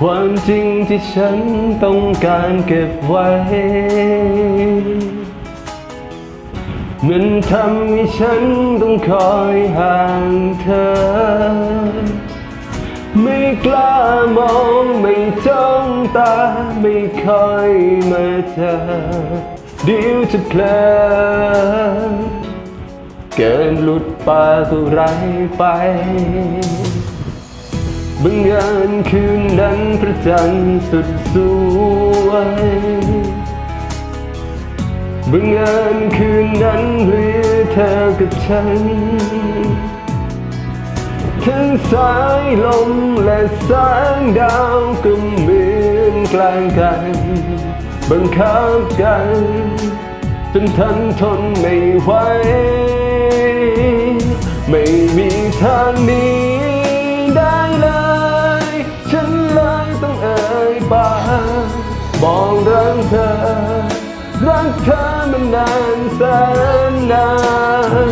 ความจริงที่ฉันต้องการเก็บไว้ มันทำให้ฉันต้องคอยห่างเธอ ไม่กล้ามองไม่จ้องตาไม่ค่อยมาเจอเดี๋ยวจะเพลอเกินหลุดปากตัวไรไป บังเอิญคืนนั้นพระจันทร์สุดสวยบังเอิญคืนนั้นเหลือเธอกับฉัน ทั้งสายลมและแสงดาวก็เหมือนกลางกัน บังคับกัน จนทันทนไม่ไหว ไม่มีทางนี้ บอกรักเธอ รักเธอมานานแสนนาน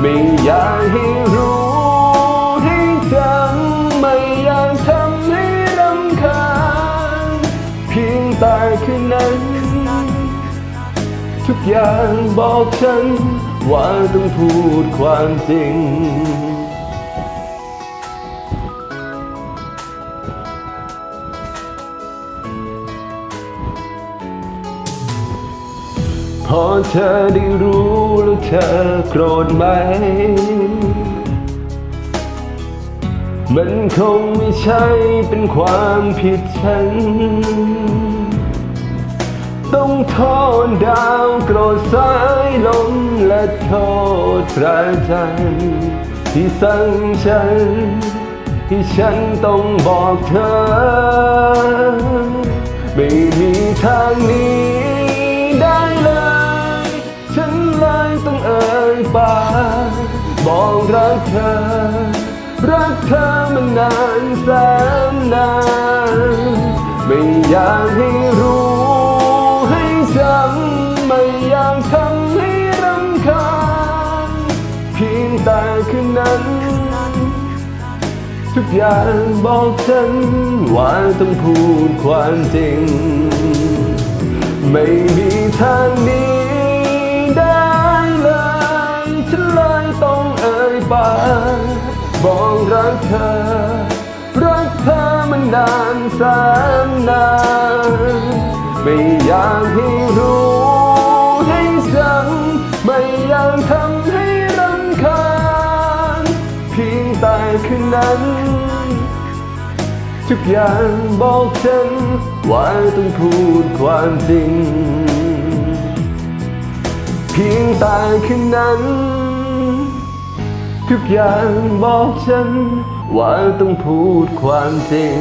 ไม่อยากให้รู้ให้จำไม่อยากทำให้รำคาญเพียงแต่คืนนั้น ทุกอย่างบอกฉันว่าต้องพูดความจริง พอเธอได้รู้แล้วเธอโกรธไหม มันคงไม่ใช่เป็นความผิดฉัน ต้องโทษดาวโกรธสายลมและโทษพระจันทร์ที่สั่งฉัน ที่ฉันต้องบอกเธอ ไม่มีทางนี้ บอกรักเธอ รักเธอมานานแสนนาน ไม่อยากให้รู้ให้จำไม่อยากทำให้รำคาญเพียงแต่คืนนั้น ทุกอย่างบอกฉันว่าต้องพูดความจริง ไม่มีทางนี้ บอกรักเธอ รักเธอมันนานแสนนานไม่อยากให้รู้ให้จำไม่อยากทำให้รำคาญเพียงแต่คืนนั้น ทุกอย่างบอกฉันว่าต้องพูดความจริง เพียงแต่คืนนั้น ทุกอย่างบอกฉัน ว่าต้องพูดความจริง